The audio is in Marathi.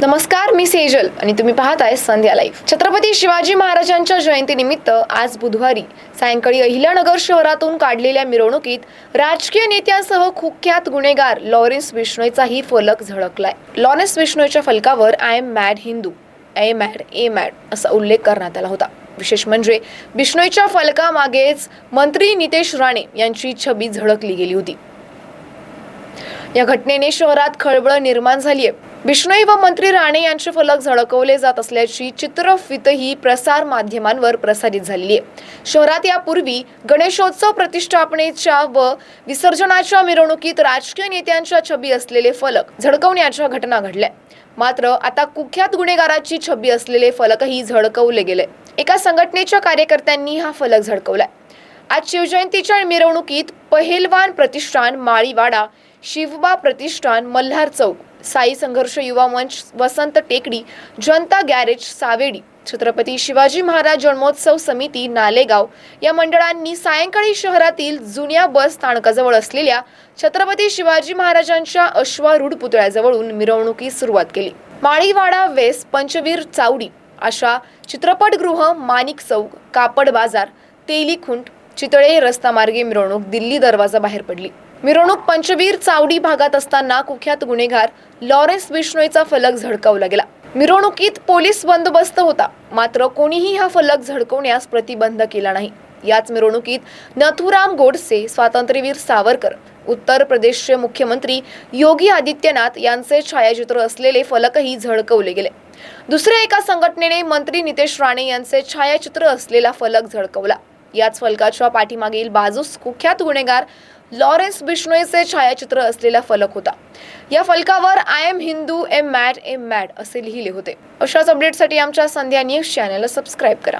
नमस्कार मी सेजल आणि तुम्ही पाहताय संध्या लाईव्ह छत्रपती शिवाजी महाराजांच्या जयंतीनिमित्त आज बुधवारी सायंकाळी अहिल्यानगर शहरातून काढलेल्या मिरवणुकीत राजकीय नेत्यांसह कुख्यात गुन्हेगार लॉरेन्स बिश्नोईचाही फलक झळकलाय. लॉरेन्स बिश्नोईच्या फलकावर I am mad Hindu a mad a mad असा उल्लेख करण्यात आला होता. विशेष म्हणजे बिश्नोईच्या फलकामागेच मंत्री नितेश राणे यांची छबी झळकली गेली होती. या घटनेने शहरात खळबळ निर्माण झाली आहे बिश्नोई व मंत्री राणे यांचे फलक झळकवले जात असल्याची चित्रफितही प्रसार माध्यमांवर प्रसारित झालेली आहे. शहरात यापूर्वी गणेशोत्सव प्रतिष्ठापनेच्या व विसर्जनाच्या मिरवणुकीत राजकीय नेत्यांच्या छबी असलेले फलक झळकवण्याच्या घटना घडल्या. मात्र आता कुख्यात गुन्हेगाराची छबी असलेले फलकही झळकवले गेले. एका संघटनेच्या कार्यकर्त्यांनी हा फलक झळकवलाय आज शिवजयंतीच्या मिरवणुकीत पहेलवान प्रतिष्ठान माळीवाडा शिवबा प्रतिष्ठान मल्हार चौक साई संघर्ष युवा मंच वसंत टेकडी जनता गॅरेज सावेडी छत्रपती शिवाजी महाराज जन्मोत्सव समिती नालेगाव या मंडळांनी सायंकाळी शहरातील जुन्या बस स्थानकाजवळ असलेल्या छत्रपती शिवाजी महाराजांच्या अश्वारूढ पुतळ्याजवळून मिरवणुकीस सुरुवात केली. माळीवाडा वेस पंचवीर चावडी अशा चित्रपटगृह माणिक चौक कापड बाजार तेली खुंट चितळे रस्तामार्गे मिरवणूक दिल्ली दरवाजा बाहेर पडली. मिरवणूक पंचवीर चावडी भागात असताना कुख्यात गुन्हेगार लॉरेन्स बिश्नोईचा फलक झळकावला गेला. मिरवणुकीत पोलीस बंदोबस्त होता मात्र कोणीही हा फलक झळकवण्यास प्रतिबंध केला नाही. याच मिरवणुकीत नथुराम गोडसे स्वातंत्र्यवीर सावरकर उत्तर प्रदेशचे मुख्यमंत्री योगी आदित्यनाथ यांचे छायाचित्र असलेले फलकही झळकवले गेले. दुसऱ्या एका संघटनेने मंत्री नितेश राणे यांचे छायाचित्र असलेला फलक झळकवला. याच फलकाच्या पाठीमागील बाजूस कुख्यात गुन्हेगार लॉरेन्स बिश्नोईचे छायाचित्र असलेला फलक होता. या फलकावर I am Hindu am mad am mad असे लिहिले होते. अशाच अपडेटसाठी आमच्या संध्या न्यूज चॅनलला सबस्क्राईब करा.